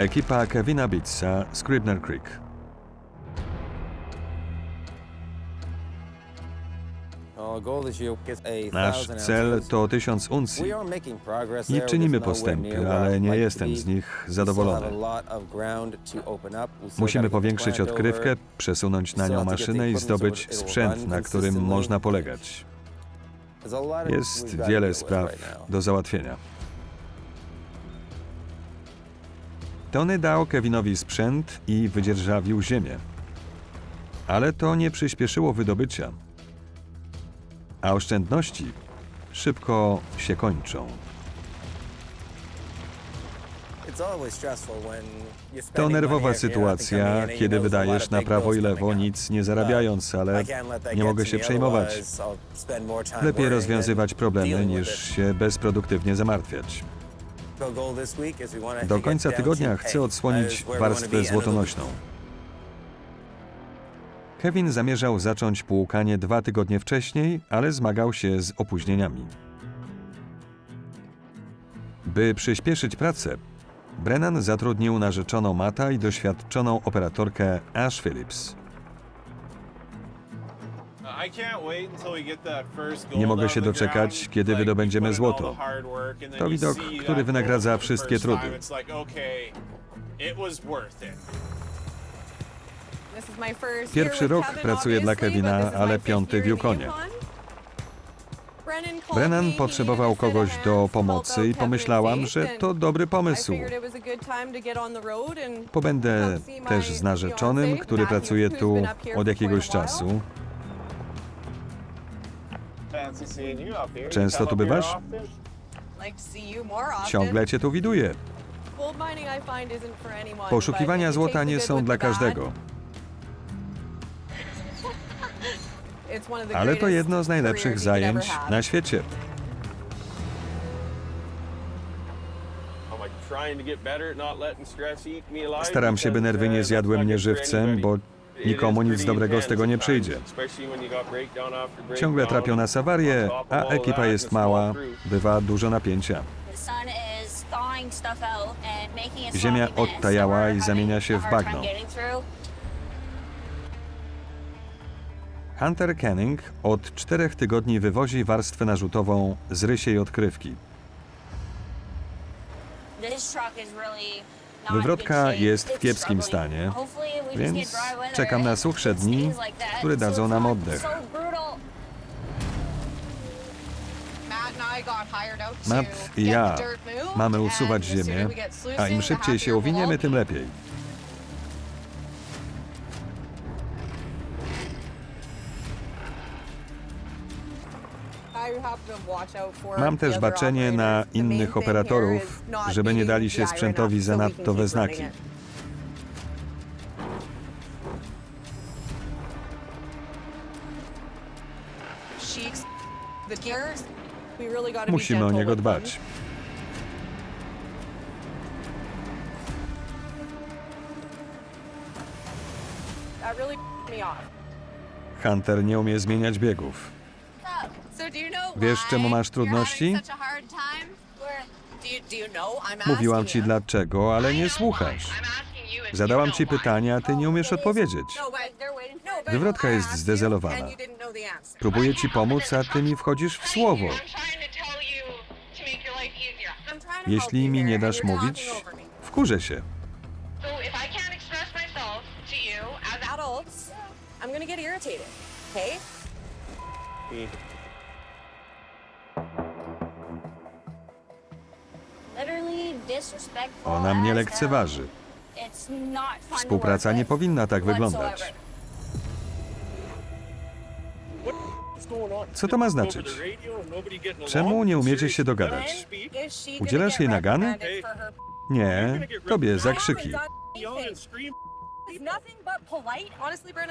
Ekipa Kevina Bitsa, Scribner Creek. Nasz cel to tysiąc uncji I czynimy postępy, ale nie jestem z nich zadowolony. Musimy powiększyć odkrywkę. przesunąć na nią maszynę i zdobyć sprzęt, na którym można polegać. Jest wiele spraw do załatwienia. Tony dał Kevinowi sprzęt i wydzierżawił ziemię. Ale to nie przyspieszyło wydobycia. A oszczędności szybko się kończą. To nerwowa sytuacja, kiedy wydajesz na prawo i lewo nic nie zarabiając, ale nie mogę się przejmować. Lepiej rozwiązywać problemy niż się bezproduktywnie zamartwiać. Do końca tygodnia chcę odsłonić warstwę złotonośną. Kevin zamierzał zacząć płukanie dwa tygodnie wcześniej, ale zmagał się z opóźnieniami. By przyspieszyć pracę, Brennan zatrudnił narzeczoną Mata i doświadczoną operatorkę Ash Phillips. Nie mogę się doczekać, kiedy wydobędziemy złoto. To widok, który wynagradza wszystkie trudy. Pierwszy rok pracuję dla Kevina, ale piąty w Yukonie. Brennan potrzebował kogoś do pomocy i pomyślałam, że to dobry pomysł. Pobędę też z narzeczonym, który pracuje tu od jakiegoś czasu. Często tu bywasz? Ciągle cię tu widuję. Poszukiwania złota nie są dla każdego, ale to jedno z najlepszych zajęć na świecie. Staram się, by nerwy nie zjadły mnie żywcem, bo nikomu nic dobrego z tego nie przyjdzie. Ciągle trapią nas awarie, a ekipa jest mała, bywa dużo napięcia. Ziemia odtajała i zamienia się w bagno. Hunter Canning od czterech tygodni wywozi warstwę narzutową z rysiej odkrywki. Wywrotka jest w kiepskim stanie, więc czekam na suchsze dni, które dadzą nam oddech. Matt i ja mamy usuwać ziemię, a im szybciej się owiniemy, tym lepiej. Mam też baczenie na innych operatorów, żeby nie dali się sprzętowi zanadto we znaki. Musimy o niego dbać. Hunter nie umie zmieniać biegów. Wiesz, czemu masz trudności? Mówiłam ci dlaczego, ale nie słuchasz. Zadałam ci pytania, a ty nie umiesz odpowiedzieć. Wywrotka jest zdezelowana. Próbuję ci pomóc, a ty mi wchodzisz w słowo. Jeśli mi nie dasz mówić, wkurzę się. Adults, Okay? Ona mnie lekceważy. Współpraca nie powinna tak wyglądać. Co to ma znaczyć? Czemu nie umiecie się dogadać? Udzielasz jej nagany? Nie, tobie zakrzyki.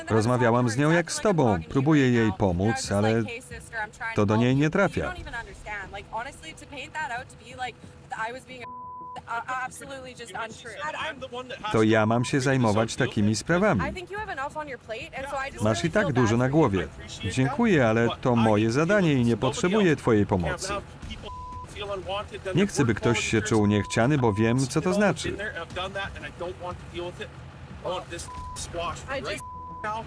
Rozmawiałam z nią jak z tobą. Próbuję jej pomóc, ale to do niej nie trafia. To ja mam się zajmować takimi sprawami. Masz i tak dużo na głowie. Dziękuję, ale to moje zadanie i nie potrzebuję twojej pomocy. Nie chcę, by ktoś się czuł niechciany, bo wiem, co to znaczy. I want this squash I right now.